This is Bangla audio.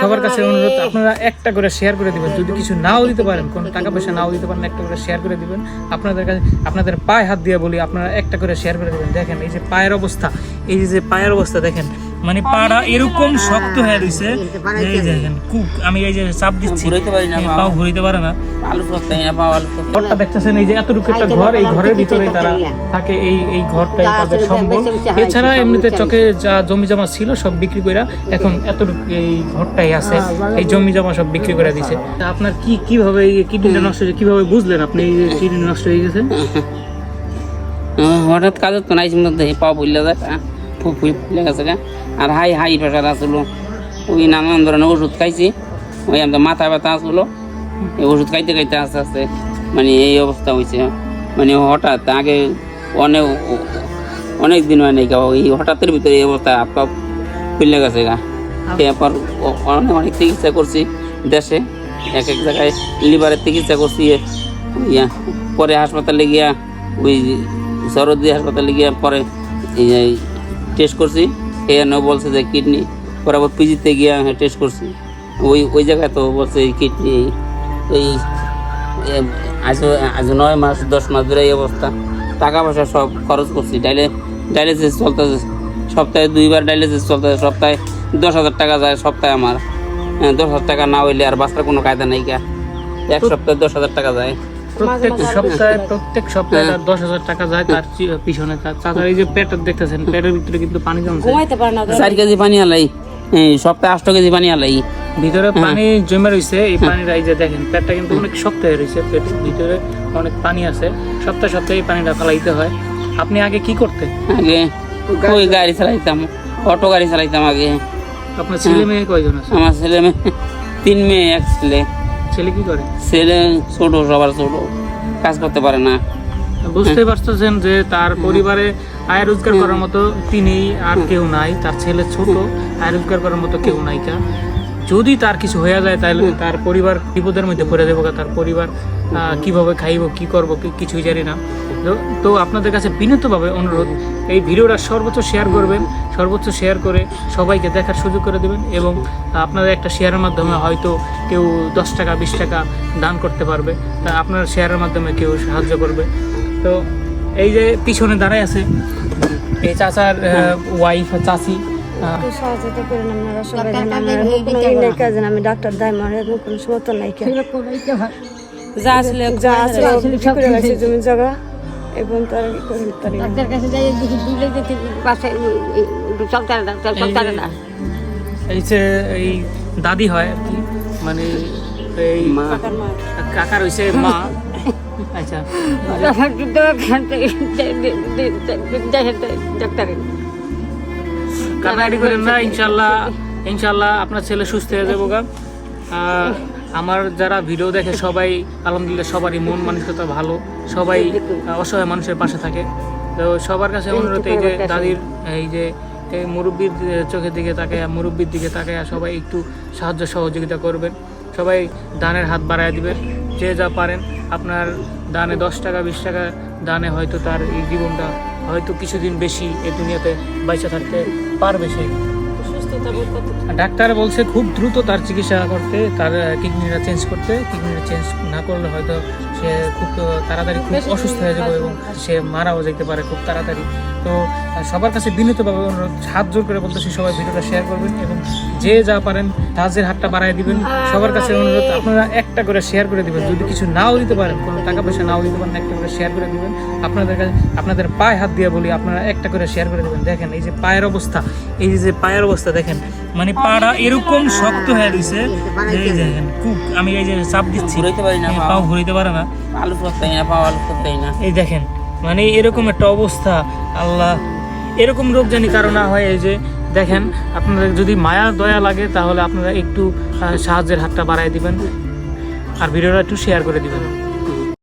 সবার কাছে অনুরোধ আপনারা একটা করে শেয়ার করে দিবেন। যদি কিছু নাও দিতে পারেন কোনো টাকা পয়সা নাও দিতে পারেন একটা করে শেয়ার করে দিবেন। আপনাদের কাছে আপনাদের পায়ে হাত দিয়ে বলি আপনারা একটা করে শেয়ার করে দিবেন। দেখেন এই যে পায়ের অবস্থা এই যে পায়ের অবস্থা দেখেন মানে পাড়া এরকম শক্ত হয়ে রয়েছে এই দেখেন কুক আমি এই যে চাপ দিচ্ছি ঘুরাইতে পারি না, পাও ঘুরাইতে পারে না। আলু করতে না পাও আলু করতে ঘরটা দেখতেছেন এই যে এতটুকু একটা ঘর এই ঘরের ভিতরে তারা থাকে এই এই ঘরটাই তাদের সম্বল। এছাড়া এমনিতে চকে যা জমি জমা ছিল সব বিক্রি কইরা এখন এতটুকু এই ঘরটাই আছে এই জমি জমা সব বিক্রি করে দিছে। তা আপনার কি কীভাবে এই কিডনিটা নষ্ট হয়েছে কীভাবে বুঝলেন আপনি এই যে কিডনি নষ্ট হয়ে গেছে? হঠাৎ কাজের তো নাই মধ্যে পা বললে যায় ফুল ফুল ফুলে গেছে গা। আর হাই হাই প্রেশার আসলো। ওই নানান ধরনের ওষুধ খাইছি। ওই আমাদের মাথা ব্যথা আসলো। এই ওষুধ খাইতে খাইতে আস্তে আস্তে মানে এই অবস্থা হয়েছে মানে হঠাৎ আগে অনেক অনেক দিন হয় নাই। ওই হঠাৎের ভিতরে এই অবস্থা হাত পা ফুলে গেছে গা। এরপর অনেক অনেক চিকিৎসা করছি দেশে। এক এক জায়গায় লিভারের চিকিৎসা করছি। ইয়া পরে হাসপাতালে গিয়া ওই সরদি হাসপাতালে গিয়া পরে টেস্ট করছি এখানে বলছে যে কিডনি পরে আবার পিজিতে গিয়া টেস্ট করছি। ওই ওই জায়গায় তো বলছে কিডনি এই আজ আজ নয় মাস দশ মাস ধরে এই অবস্থা। টাকা পয়সা সব খরচ করছি ডাইলে ডায়ালিসিস চলতেছে সপ্তাহে দুইবার ডায়ালিসিস চলতেছে সপ্তাহে দশ হাজার টাকা যায় সপ্তাহে আমার। দশ হাজার টাকা না হইলে আর বাঁচার কোনো কায়দা নাই কা এক সপ্তাহে দশ হাজার টাকা যায়। প্রত্যেক সপ্তাহে প্রত্যেক সপ্তাহে তার দশ হাজার টাকা যায় তার পিছনে তার চাচার এই যে পেট দেখতেছেন পেটের ভিতরে কিন্তু পানি জমছে। ঘুমাইতে পারে না চার কেজি পানি আলাই। হ্যাঁ, সপ্তাহে আষ্ট কেজি পানি আলাই। ভিতরে পানি জমে রয়েছে এই পানিটা এই যে দেখেন পেটটা কিন্তু অনেক শক্ত হয়ে রয়েছে পেটের ভিতরে অনেক পানি আছে। সপ্তাহে সপ্তাহে এই পানিটা ফেলাইতে হয়। আপনি আগে কি করতেন আগে ওই গাড়ি চালাইতাম অটো গাড়ি চালাইতাম আগে। আপনার ছেলে মেয়ে কয়জন আছে? আমার ছেলে মেয়ে তিন মেয়ে এক ছেলে। ছেলে কি করে? ছেলে ছোট সবার ছোট কাজ করতে পারে না। বুঝতে পারতেছেন যে তার পরিবারে আয় রোজগার করার মতো তিনি আর কেউ নাই তার ছেলে ছোট আয় রোজগার করার মতো কেউ নাই কা। যদি তার কিছু হয়ে যায়, তাহলে তার পরিবার বিপদের মধ্যে পড়ে দেবো তার পরিবার কীভাবে খাইব, কি করব কিছুই জানি না। তো- আপনাদের কাছে বিনীতভাবে অনুরোধ, এই ভিডিওটা সর্বোচ্চ শেয়ার করবেন, সর্বোচ্চ শেয়ার করে সবাইকে দেখার সুযোগ করে দেবেন এবং আপনাদের একটা শেয়ারের মাধ্যমে হয়তো কেউ দশ টাকা, বিশ টাকা দান করতে পারবে। তা আপনার শেয়ারের মাধ্যমে কেউ সাহায্য করবে। তো, এই যে পিছনে দাঁড়ায় আছে, এই চাচার ওয়াইফ চাচি একটু সহযোগিতা করেন আপনারা সবাই যেন কোনো ই নাই আমি ডাক্তার দায় মারে কোনো সমর্থন নাই যা আসলে যা বিক্রি করে রাখছে জমি জায়গা এবং তার কি করে তার ডাক্তার কাছে যাই দেখি দিলে দেখি পাশে চলতে না চলতে না এই যে এই দাদি হয় মানে এই মা কাকা রয়েছে মা আচ্ছা ডাক্তার কান্নাকাটি করেন না ইনশাল্লাহ ইনশাল্লাহ আপনার ছেলে সুস্থ হয়ে যাব গা। আমার যারা ভিডিও দেখে সবাই, আলহামদুলিল্লাহ সবারই মন মানসিকতা ভালো, সবাই অসহায় মানুষের পাশে থাকে। তো সবার কাছে অনুরোধ এই যে দাদির, এই যে, এই মুরব্বীর চোখের দিকে তাকায়, মুরব্বীর দিকে তাকায় সবাই একটু সাহায্য সহযোগিতা করবেন। সবাই দানের হাত বাড়ায় দিবেন, যে যা পারেন। আপনার দানে দশ টাকা, বিশ টাকা দানে হয়তো তার এই জীবনটা হয়তো কিছুদিন বেশি এই দুনিয়াতে বাইচা থাকতে পারবে সে। ডাক্তার বলছে খুব দ্রুত তার চিকিৎসা করতে তার কিডনিটা চেঞ্জ করতে। কিডনিটা চেঞ্জ না করলে হয়তো সে খুব তাড়াতাড়ি খুব অসুস্থ হয়ে যাবে এবং সে মারাও যেতে পারে খুব তাড়াতাড়ি। তো সবার কাছে বিনীতভাবে অনুরোধ হাত জোর করে বলতেছি সবাই ভিডিওটা শেয়ার করবেন এবং যে যা পারেন সাহায্যের হাতটা বাড়ায় দিবেন। সবার কাছে অনুরোধ আপনারা একটা করে শেয়ার করে দিবেন। যদি কিছু নাও দিতে পারেন কোনো টাকা পয়সা নাও দিতে পারেন একটা করে শেয়ার করে দিবেন। আপনাদের কাছে আপনাদের পায়ে হাত দিয়ে বলি আপনারা একটা করে শেয়ার করে দিবেন। দেখেন এই যে পায়ের অবস্থা এই যে পায়ের অবস্থা দেখেন মানে পাড়া এরকম শক্ত হয়ে রয়েছে যে এই দেখেন কুক আমি এই যে চাপ দিচ্ছি ঘুরাইতে পারি না, এই পা। পাও ঘুরাইতে পারে না। আলু করতে না পাওয়া আলু করতে না। এই দেখেন মানে এরকম একটা অবস্থা, আল্লাহ, এরকম রোগ জানি কারও না হয়, এই যে দেখেন, আপনাদের যদি মায়া, দয়া লাগে, তাহলে আপনারা একটু সাহায্যের হাতটা বাড়ায় দিবেন, আর ভিডিওটা একটু শেয়ার করে দিবেন।